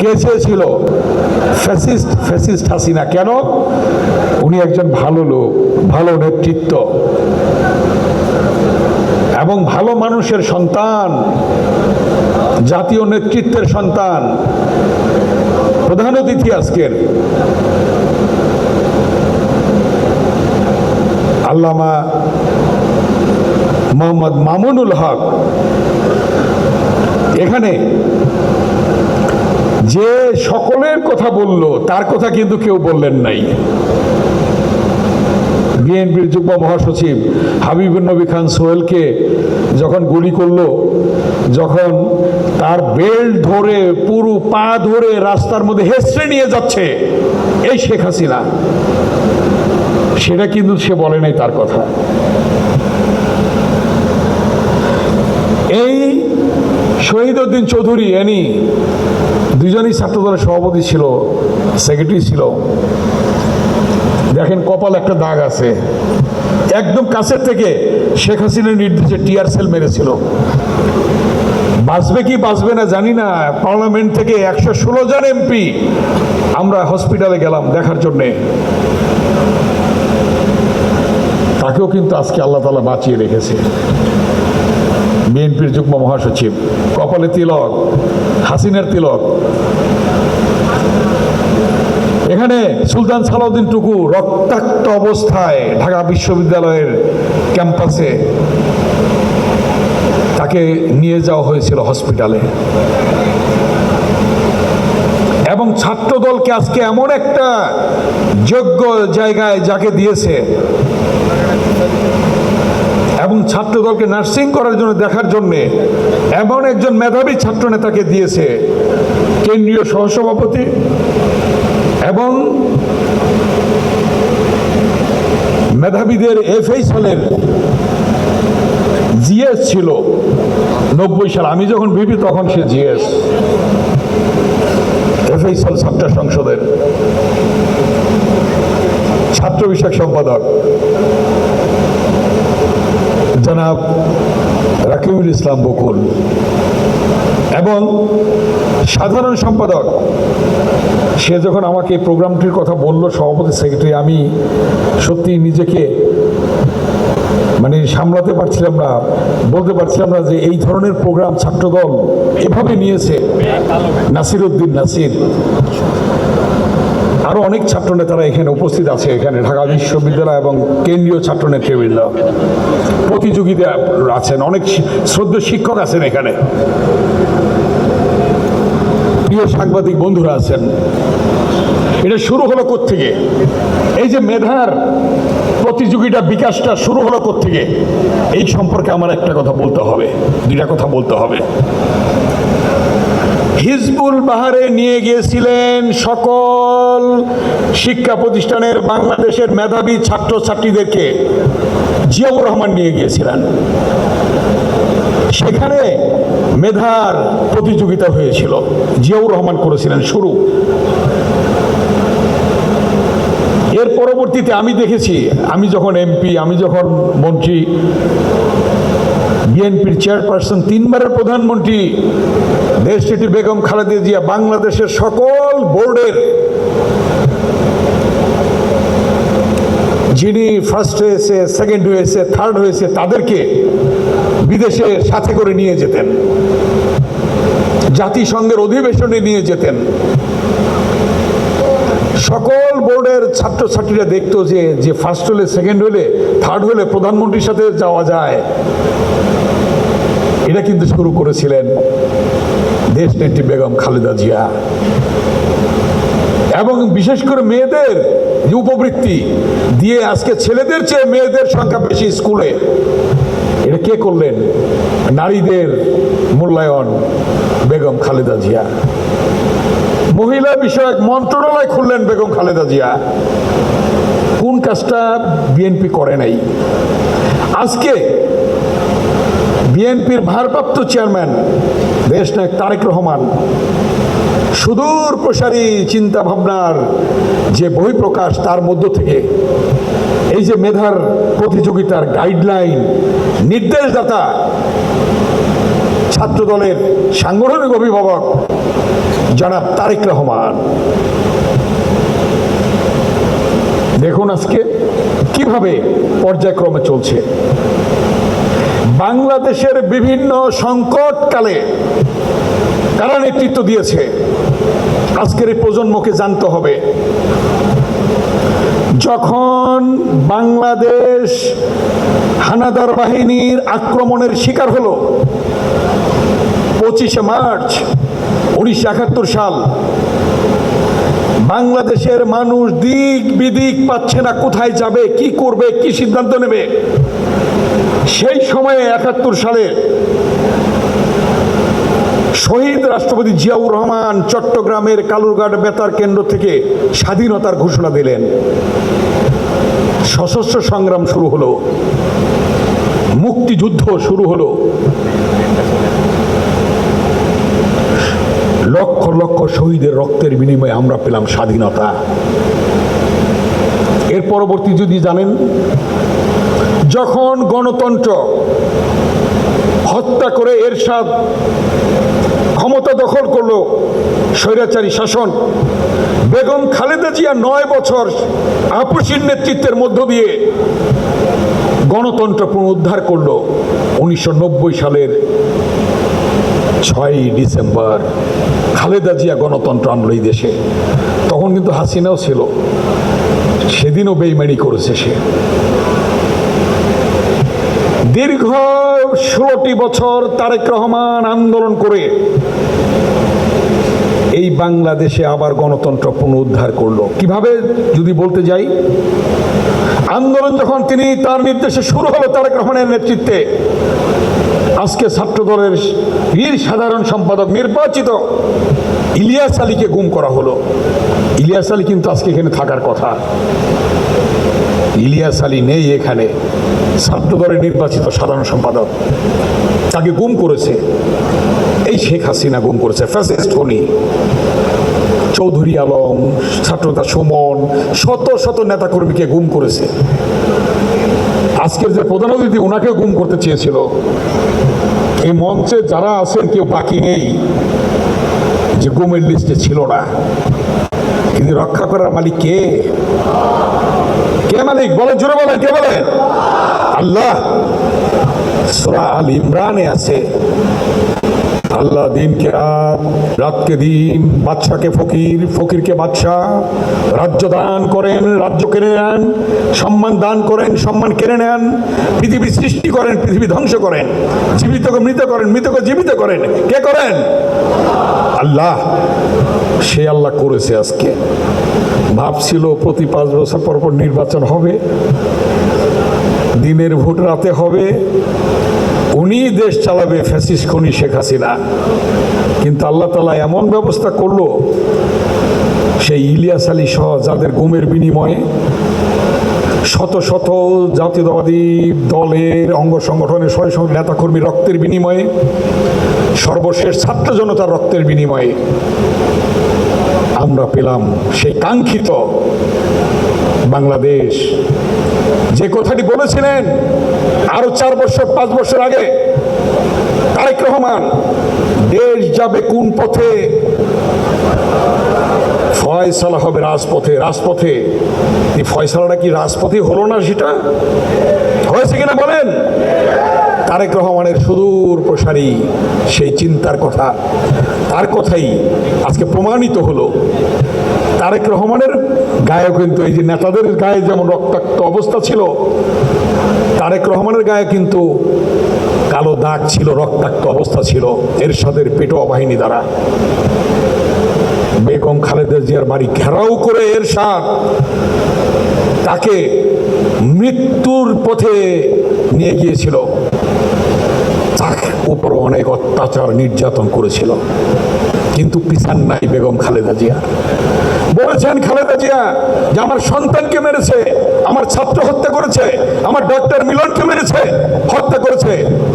কে চেয়েছিল fascist fascist Hasina. কেন? উনি একজন ভালো লোক, ভালো নেতৃত্ব। এবং ভালো মানুষের সন্তান, জাতীয় নেতৃত্বের সন্তান। প্রধান অতিথি আজকের। আল্লামা মোহাম্মদ মামুনুল হক এখানে যে সকলের কথা বলল, তার কথা কিন্তু কেউ বললেন নাই। বিএনপির যুগ্ম মহাসচিব হাবিবুর নবী খান সোহেলকে যখন গুলি করল, যখন তার বেল্ট ধরে, পুরো পা ধরে রাস্তার মধ্যে হেসড়ে নিয়ে যাচ্ছে, এই শেখ হাসিনা, সেটা কিন্তু সে বলে নাই তার কথা এই শহীদ উদ্দিন চৌধুরী, এনি, দুজনই ছাত্রদলের সভাপতি ছিল সেক্রেটারি ছিল। দেখেন কপাল একটা দাগ আছে। একদম কাছের থেকে শেখ হাসিনার নির্দেশে টিয়ার সেল মেরেছিল। বাঁচবে কি বাঁচবে না জানি না পার্লামেন্ট থেকে একশো ষোলো জন এমপি আমরা হসপিটালে গেলাম দেখার জন্যে। তাকেও কিন্তু আজকে আল্লাহ তালা বাঁচিয়ে রেখেছে। বিএনপির যুগ্ম মহাসচিব। কপালে তিলক, হাসিনার তিলক। এখানে সুলতান সালাউদ্দিন টুকু রক্তাক্ত অবস্থায় ঢাকা বিশ্ববিদ্যালয়ের ক্যাম্পাসে তাকে নিয়ে যাওয়া হয়েছিল হসপিটালে। এবং ছাত্রদলকে আজকে এমন একটা যোগ্য জায়গায় যাকে দিয়েছে এবং ছাত্রদলকে নার্সিং করার জন্য দেখার জন্যে এমন একজন মেধাবী ছাত্র নেতাকে দিয়েছে কেন্দ্রীয় সহসভাপতি এবং মেধাবীদের এফএইচ হলের জিএস ছিল নব্বই সাল। আমি যখন ভিপি, তখন সে জিএস। এফএইচ হল ছাত্র সংসদের ছাত্র বিষয়ক সম্পাদক। জনাব রাকিবুল ইসলাম বকুল এবং সাধারণ সম্পাদক, সে যখন আমাকে প্রোগ্রামটির কথা বলল, সভাপতি সেক্রেটারি, আমি সত্যি নিজেকে মানে সামলাতে পারছিলাম না, বলতে পারছিলাম না যে এই ধরনের প্রোগ্রাম ছাত্রদল এভাবে নিয়েছে। নাসির উদ্দিন নাসির। আরও অনেক ছাত্র নেতারা এখানে উপস্থিত আছে এখানে ঢাকা বিশ্ববিদ্যালয় এবং কেন্দ্রীয় ছাত্র নেতৃবৃন্দ প্রতিযোগিতা আছেন, অনেক শ্রদ্ধ শিক্ষক আছেন এখানে। প্রিয় সাংবাদিক বন্ধুরা আছেন। এটা শুরু হলো থেকে এই যে মেধার প্রতিযোগিতা বিকাশটা শুরু হলো থেকে এই সম্পর্কে আমার একটা কথা বলতে হবে, দুইটা কথা বলতে হবে। হিজবুল বাহারে নিয়ে গিয়েছিলেন সকল শিক্ষা প্রতিষ্ঠানের বাংলাদেশের মেধাবী ছাত্রছাত্রীদেরকে জিয়াউর রহমান নিয়ে গিয়েছিলেন। সেখানে মেধার প্রতিযোগিতা হয়েছিল। জিয়াউর রহমান করেছিলেন শুরু। এর পরবর্তীতে আমি দেখেছি, আমি যখন এমপি, আমি যখন মন্ত্রী বিএনপির চেয়ারপারসন তিনবারের প্রধানমন্ত্রী দেশটি বেগম খালেদা জিয়া, বাংলাদেশের সকল বোর্ডের। যিনি ফার্স্ট হয়েছে সেকেন্ড হয়েছে থার্ড হয়েছে, তাদেরকে বিদেশে সাথে করে নিয়ে যেতেন। জাতিসংঘের অধিবেশনে নিয়ে যেতেন। সকল বোর্ডের ছাত্রছাত্রীরা দেখতো যে যে ফার্স্ট হলে সেকেন্ড হলে থার্ড হলে প্রধানমন্ত্রীর সাথে যাওয়া যায়। এটা কিন্তু শুরু করেছিলেন দেশ নেত্রী বেগম খালেদা জিয়া। এবং বিশেষ করে মেয়েদের যে উপবৃত্তি দিয়ে আজকে ছেলেদের চেয়ে মেয়েদের সংখ্যা বেশি স্কুলে। এটা কে করলেন? নারীদের মূল্যায়ন বেগম খালেদা জিয়া। মহিলা বিষয়ক মন্ত্রণালয় খুললেন বেগম খালেদা জিয়া। কোন কাজটা বিএনপি করে নাই। আজকে বিএনপির ভারপ্রাপ্ত চেয়ারম্যান, দেশ নায়ক তারেক রহমান, সুদূর প্রসারী চিন্তা ভাবনার যে বহিঃপ্রকাশ তার মধ্য থেকে, এই যে মেধার প্রতিযোগিতার গাইডলাইন নির্দেশদাতা ছাত্র দলের সাংগঠনিক অভিভাবক, জনাব তারেক রহমান। দেখুন আজকে কীভাবে পর্যায়ক্রমে চলছে। বাংলাদেশের বিভিন্ন সংকটকালে কারা নেতৃত্ব দিয়েছে? আজকের এই প্রজন্মকে জানতে হবে। যখন বাংলাদেশ হানাদার বাহিনীর আক্রমণের শিকার হলো, পঁচিশে মার্চ উনিশশো একাত্তর সাল, বাংলাদেশের মানুষ দিক বিদিক পাচ্ছে না, কোথায় যাবে, কি করবে, কি সিদ্ধান্ত নেবে? সেই সময়ে একাত্তর সালে শহীদ রাষ্ট্রপতি জিয়াউর রহমান চট্টগ্রামের কালুরঘাট বেতার কেন্দ্র থেকে স্বাধীনতার ঘোষণা দিলেন। সশস্ত্র সংগ্রাম শুরু হলো। মুক্তিযুদ্ধ শুরু হলো। লক্ষ লক্ষ শহীদের রক্তের বিনিময়ে আমরা পেলাম স্বাধীনতা। এর পরবর্তী যদি জানেন যখন গণতন্ত্র হত্যা করে এরশাদ ক্ষমতা দখল করল স্বৈরাচারী শাসন, বেগম খালেদা জিয়া নয় বছর আপসীর নেতৃত্বের মধ্য দিয়ে গণতন্ত্র পুনরুদ্ধার করল উনিশশো সালের ছয়ই ডিসেম্বর। খালেদা জিয়া গণতন্ত্র আনলো দেশে। তখন কিন্তু হাসিনাও ছিল। সেদিনও বেইমানি করেছে সে। দীর্ঘ ষোলোটি বছর তারেক রহমান আন্দোলন করে এই বাংলাদেশে আবার গণতন্ত্র পুনরুদ্ধার করল। কীভাবে? যদি বলতে যাই, আন্দোলন যখন তিনি তার নির্দেশে শুরু হলো তারেক রহমানের নেতৃত্বে, আজকে ছাত্র দলের বীর সাধারণ সম্পাদক নির্বাচিত ইলিয়াস আলীকে গুম করা হলো। ইলিয়াস আলী কিন্তু আজকে এখানে থাকার কথা। ইলিয়াস আলী নেই এখানে। ছাত্র দলের নির্বাচিত সাধারণ সম্পাদক। তাকে গুম করেছে। এই শেখ হাসিনা গুম করেছে। ফ্যাসিস্ট উনি চৌধুরী আলম ছাত্রতা সুমন, শত শত নেতাকর্মীকে গুম করেছে। আজকের যে প্রধান অতিথি ওনাকেও গুম করতে চেয়েছিল। এই মঞ্চে যারা আছেন, কেউ বাকি নেই। যে গুমের লিস্টে ছিল না। কিন্তু রক্ষা করার মালিক কে? কে মালিক? বলেন, জোরে বলেন, কে বলেন? আল্লাহ। আল ইমরানে আছে। আল্লাহ দিনকে রাত, রাতকে দিন, বাদশাকে ফকির, ফকিরকে বাদশাহ, রাজ্য দান করেন, রাজ্য কেড়ে নেন, সম্মান দান করেন, সম্মান কেড়ে নেন, পৃথিবী সৃষ্টি করেন, পৃথিবী ধ্বংস করেন, জীবিতকে মৃত করেন, মৃতকে জীবিত করেন। কে করেন? আল্লাহ। সে আল্লাহ করেছে আজকে। ভাবছিল প্রতি পাঁচ বছর পর পর নির্বাচন হবে। দিনের ভোট রাতে হবে। উনি দেশ চালাবে ফ্যাসিস খনি শেখ হাসিনা। কিন্তু আল্লাহ তালা এমন ব্যবস্থা করল, সেই ইলিয়াস আলী সহ যাদের গুমের বিনিময়ে শত শত জাতীয়তাবাদী দলের অঙ্গ সংগঠনের শয় নেতাকর্মী রক্তের বিনিময়ে, সর্বশেষ ছাত্র জনতার রক্তের বিনিময়ে আমরা পেলাম সেই কাঙ্ক্ষিত বাংলাদেশ যে কথাটি বলেছিলেন, আরও চার বছর, পাঁচ বছর আগে, তারেক রহমান, দেশ যাবে কোন পথে? ফয়সালা হবে রাজপথে রাজপথে। এই ফয়সালাটা কি রাজপথে হলো না সেটা? হয়েছে কিনা বলেন? তারেক রহমানের সুদূর প্রসারী, সেই চিন্তার কথা। তার কথাই আজকে প্রমাণিত হলো। তারেক রহমানের গায়ে কিন্তু এই যে নেতাদের গায়ে যেমন রক্তাক্ত অবস্থা ছিল, তারেক রহমানের গায়ে কিন্তু কালো দাগ ছিল, রক্তাক্ত অবস্থা ছিল এরশাদের পেটোয়া বাহিনী দ্বারা। বেগম খালেদা জিয়ার বাড়ি ঘেরাও করে এরশাদ তাকে মৃত্যুর পথে নিয়ে গিয়েছিল। তার উপর অনেক অত্যাচার নির্যাতন করেছিল। কিন্তু পিছান নাই বেগম খালেদা জিয়া বলেছেন খালেদা জিয়া যে আমার সন্তানকে মেরেছে, আমার ছাত্র হত্যা করেছে, আমার ডক্টর মিলনকে মেরেছে, হত্যা করেছে।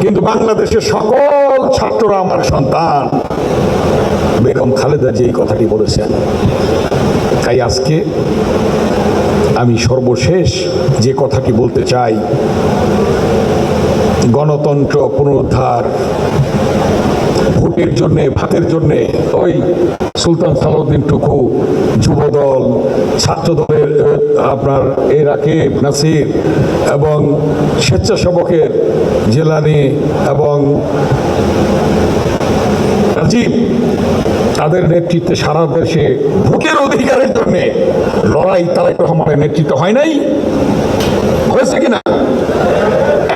কিন্তু বাংলাদেশের সকল ছাত্ররা আমার সন্তান। বেগম খালেদা জিয়া এই কথাটি বলেছেন। তাই আজকে আমি সর্বশেষ যে কথাটি বলতে চাই, গণতন্ত্র পুনরুদ্ধার, ভোটের জন্যে, ভাতের জন্যে, ওই সুলতান সালাউদ্দিন টুকু, যুবদল, ছাত্রদলের আপনার এ রাকিব, নাসির এবং স্বেচ্ছাসেবকের জেলানি এবং রাজীব, তাদের নেতৃত্বে সারা দেশে ভোটের অধিকারের জন্য লড়াই তারেক রহমানের নেতৃত্ব হয় নাই? হয়েছে কিনা?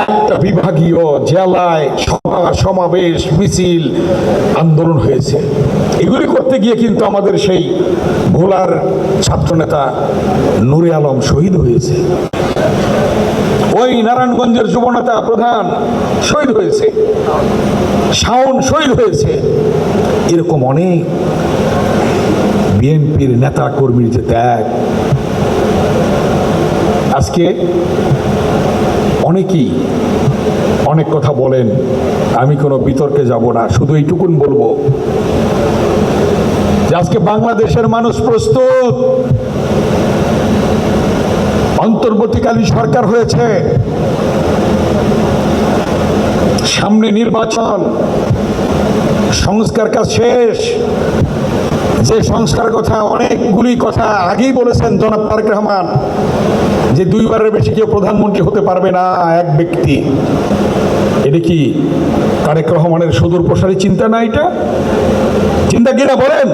একটা বিভাগীয় জেলায় সভা সমাবেশ, মিছিল, আন্দোলন হয়েছে। এগুলি করতে গিয়ে কিন্তু আমাদের সেই ভোলার ছাত্রনেতা নুরে আলম শহীদ হয়েছে। ওই নারায়ণগঞ্জের যুবনেতা প্রধান শহীদ হয়েছে। শাওন শহীদ হয়েছে। এরকম অনেক বিএনপির নেতা কর্মীর যে ত্যাগ। আজকে অনেকেই অনেক কথা বলেন, আমি কোনো বিতর্কে যাব না, শুধু এইটুকুন বলব। যে আজকে বাংলাদেশের মানুষ প্রস্তুত। অন্তর্বর্তীকালীন সরকার হয়েছে। সামনে নির্বাচন। সংস্কার কাজ শেষ। যে সংস্কার কথা, অনেকগুলি কথা আগেই বলেছেন জনাব তারেক রহমান, যে দুইবারের বেশি কেউ প্রধানমন্ত্রী হতে পারবে না এক ব্যক্তি। এটা কি তারেক রহমানের সুদূর প্রসারী চিন্তা না এটা? চিন্তা কিনা বলেন?